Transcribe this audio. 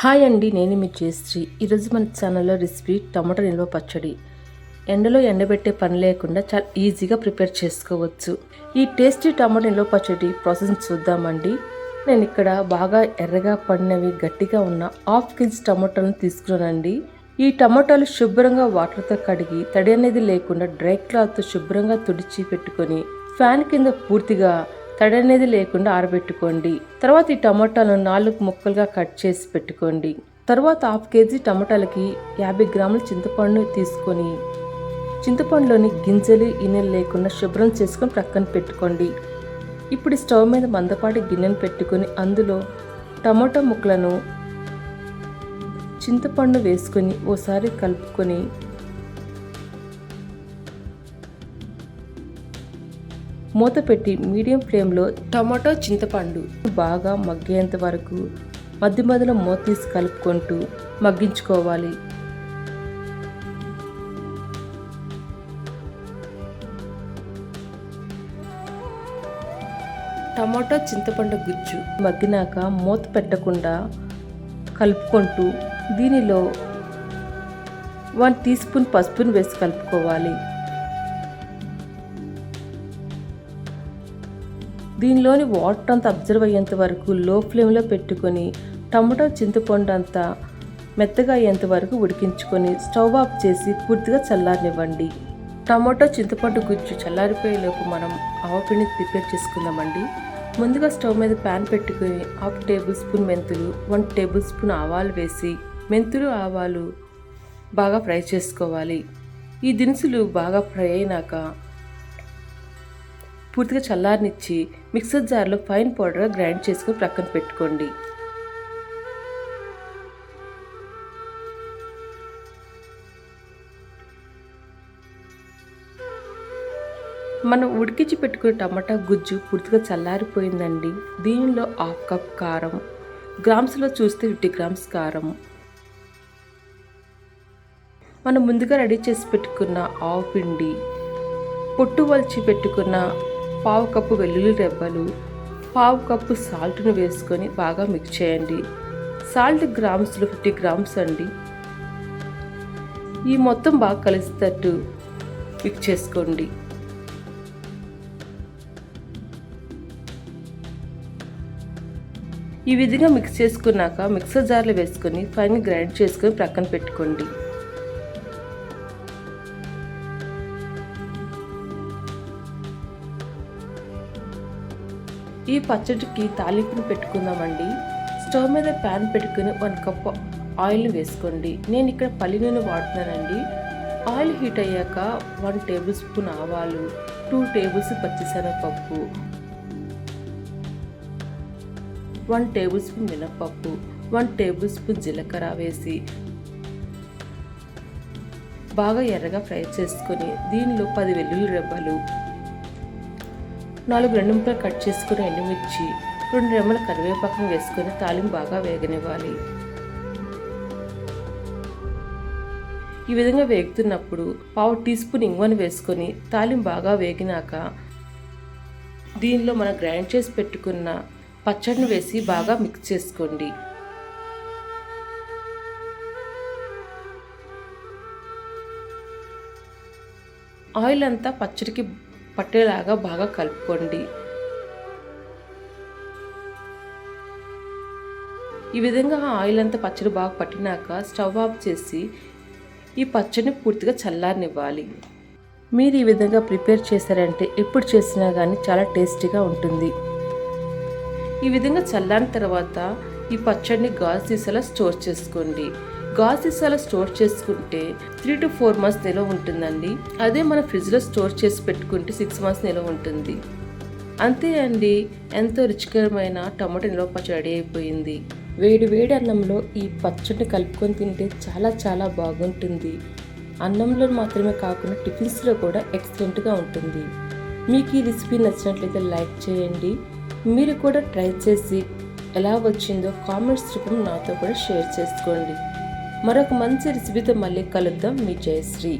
Hi అండి నేను మీ జయశ్రీ. ఈరోజు మన ఛానల్లో రెసిపీ టమాటో నిల్వ పచ్చడి. ఎండలో ఎండబెట్టే పని లేకుండా చాలా ఈజీగా ప్రిపేర్ చేసుకోవచ్చు. ఈ టేస్టీ టమాటో నిల్వ పచ్చడి ప్రాసెస్ చూద్దామండి. నేను ఇక్కడ బాగా ఎర్రగా పడినవి గట్టిగా ఉన్న హాఫ్ కేజీ టమాటాలను తీసుకున్నానండి. ఈ టమాటాలు శుభ్రంగా వాటర్తో కడిగి తడి అనేది లేకుండా డ్రై క్లాత్తో శుభ్రంగా తుడిచి పెట్టుకొని ఫ్యాన్ కింద పూర్తిగా తడి అనేది లేకుండా ఆరబెట్టుకోండి. తర్వాత ఈ టమాటాలను నాలుగు ముక్కలుగా కట్ చేసి పెట్టుకోండి. తర్వాత హాఫ్ కేజీ టమాటాలకి యాభై గ్రాముల చింతపండు తీసుకొని చింతపండులోని గింజలు ఇనెలు లేకుండా శుభ్రం చేసుకొని ప్రక్కన పెట్టుకోండి. ఇప్పుడు స్టవ్ మీద మందపాటి గిన్నెను పెట్టుకొని అందులో టమాటా ముక్కలను చింతపండు వేసుకొని ఓసారి కలుపుకొని మూత పెట్టి మీడియం ఫ్లేమ్లో టమాటో చింతపండు బాగా మగ్గేంత వరకు మధ్య మధ్యలో మూత తీసి కలుపుకుంటూ మగ్గించుకోవాలి. టమాటో చింతపండు గుజ్జు మగ్గినాక మూత పెట్టకుండా కలుపుకుంటూ దీనిలో వన్ టీ స్పూన్ పసుపును వేసి కలుపుకోవాలి. దీనిలోని వాటర్ అంతా అబ్జర్వ్ అయ్యేంత వరకు లో ఫ్లేమ్లో పెట్టుకొని టమాటో చింతపండు అంతా మెత్తగా అయ్యేంత వరకు ఉడికించుకొని స్టవ్ ఆఫ్ చేసి పూర్తిగా చల్లారనివ్వండి. టమాటో చింతపండు గుజ్జు చల్లారిపోయేలోపు మనం ఆవపిండిని ప్రిపేర్ చేసుకుందామండి. ముందుగా స్టవ్ మీద ప్యాన్ పెట్టుకొని హాఫ్ టేబుల్ స్పూన్ మెంతులు వన్ టేబుల్ స్పూన్ ఆవాలు వేసి మెంతులు ఆవాలు బాగా ఫ్రై చేసుకోవాలి. ఈ దినుసులు బాగా ఫ్రై అయినాక పూర్తిగా చల్లారనిచ్చి మిక్సర్ జార్లో ఫైన్ పౌడర్గా గ్రైండ్ చేసుకుని ప్రక్కన పెట్టుకోండి. మనం ఉడికించి పెట్టుకునే టమాటా గుజ్జు పూర్తిగా చల్లారిపోయిందండి. దీనిలో హాఫ్ కప్ కారం గ్రామ్స్లో చూస్తే ఫిఫ్టీ గ్రామ్స్ కారం. మనం ముందుగా రెడీ చేసి పెట్టుకున్న ఆవు పిండి పొట్టు వలిచి పెట్టుకున్న పావు కప్పు వెల్లుల్లి రెబ్బలు పావు కప్పు సాల్ట్ను వేసుకొని బాగా మిక్స్ చేయండి. సాల్ట్ గ్రామ్స్లో ఫిఫ్టీ గ్రామ్స్ అండి. ఈ మొత్తం బాగా కలిసేటట్టు మిక్స్ చేసుకోండి. ఈ విధంగా మిక్స్ చేసుకున్నాక మిక్సర్ జార్లో వేసుకొని ఫైన్ గ్రైండ్ చేసుకొని ప్రక్కన పెట్టుకోండి. ఈ పచ్చడికి తాలింపుని పెట్టుకుందామండి. స్టవ్ మీద ప్యాన్ పెట్టుకుని వన్ కప్ ఆయిల్ వేసుకోండి. నేను ఇక్కడ పల్లి నూనె వాడుతున్నానండి. ఆయిల్ హీట్ అయ్యాక వన్ టేబుల్ స్పూన్ ఆవాలు టూ టేబుల్స్ పచ్చిశనగపప్పు వన్ టేబుల్ స్పూన్ మినప్పప్పు వన్ టేబుల్ స్పూన్ జీలకర్ర వేసి బాగా ఎర్రగా ఫ్రై చేసుకొని దీనిలో పది వెల్లుల్లి రెబ్బలు నాలుగు రెండు ముక్కలు కట్ చేసుకుని ఎండుమిర్చి రెండు రెమ్మల కరివేపాకును వేసుకొని తాలింపు బాగా వేగనివ్వాలి. ఈ విధంగా వేగుతున్నప్పుడు పావు టీ స్పూన్ ఇంగువను వేసుకొని తాలింపు బాగా వేగినాక దీనిలో మనం గ్రైండ్ చేసి పెట్టుకున్న పచ్చడిని వేసి బాగా మిక్స్ చేసుకోండి. ఆయిల్ అంతా పచ్చడికి పట్టేలాగా బాగా కలుపుకోండి. ఈ విధంగా ఆయిల్ అంతా పచ్చడి బాగా పట్టినాక స్టవ్ ఆఫ్ చేసి ఈ పచ్చడిని పూర్తిగా చల్లారనివ్వాలి. మీరు ఈ విధంగా ప్రిపేర్ చేశారంటే ఎప్పుడు చేసినా కానీ చాలా టేస్టీగా ఉంటుంది. ఈ విధంగా చల్లారిన తర్వాత ఈ పచ్చడిని గాజు సీసాలో స్టోర్ చేసుకోండి. గాజు సీసాలో స్టోర్ చేసుకుంటే త్రీ టు ఫోర్ మంత్స్ నిల్వ ఉంటుందండి. అదే మన ఫ్రిడ్జ్లో స్టోర్ చేసి పెట్టుకుంటే సిక్స్ మంత్స్ నిల్వ ఉంటుంది. అంతే అండి. ఎంతో రుచికరమైన టమాటో నిల్వ పచ్చడి రెడీ అయిపోయింది. వేడి వేడి అన్నంలో ఈ పచ్చడిని కలుపుకొని తింటే చాలా చాలా బాగుంటుంది. అన్నంలో మాత్రమే కాకుండా టిఫిన్స్లో కూడా ఎక్సలెంట్గా ఉంటుంది. మీకు ఈ రెసిపీ నచ్చినట్లయితే లైక్ చేయండి. మీరు కూడా ట్రై చేసి ఎలా వచ్చిందో కామెంట్స్ రూపం నాతో కూడా షేర్ చేసుకోండి. మరొక మంచి రెసిపీతో మళ్ళీ కలుద్దాం. మీ జయశ్రీ.